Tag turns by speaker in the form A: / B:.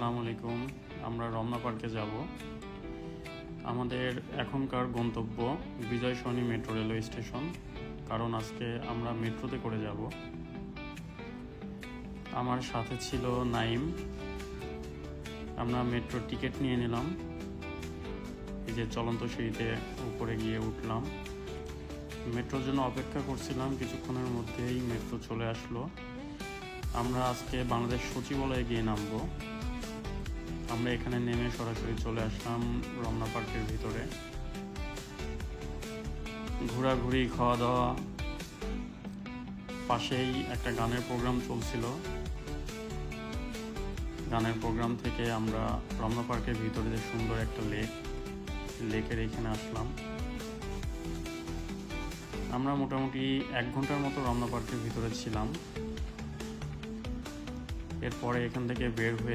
A: আসসালামু আলাইকুম। আমরা রমনা পার্কে যাব। আমাদের এখনকার গন্তব্য Bijoy Sarani metro railway station, কারণ আজকে আমরা মেট্রোতে করে যাব। আমার সাথে ছিল নাইম। আমরা মেট্রো টিকিট নিয়ে নিলাম। এই যে চলন্ত সিঁড়িতে উপরে গিয়ে উঠলাম। মেট্রোর জন্য অপেক্ষা করছিলাম, কিছুক্ষণের মধ্যেই মেট্রো চলে আসলো। আমরা আজকে বাংলাদেশ সচিবালয়ে গিয়ে নামবো। আমরা এখানে নেমে সরাসরি চলে আসলাম রমনা পার্কের ভিতরে। ঘোরাঘুরি খাওয়া দাওয়া পাশেই একটা গানের প্রোগ্রাম চলছিল। গানের প্রোগ্রাম থেকে আমরা রমনা পার্কের ভিতরে যে সুন্দর একটা লেক, লেকের এখানে আসলাম। আমরা মোটামুটি এক ঘণ্টার মতো রমনা পার্কের ভিতরে ছিলাম। এরপরে এখান থেকে বের হয়ে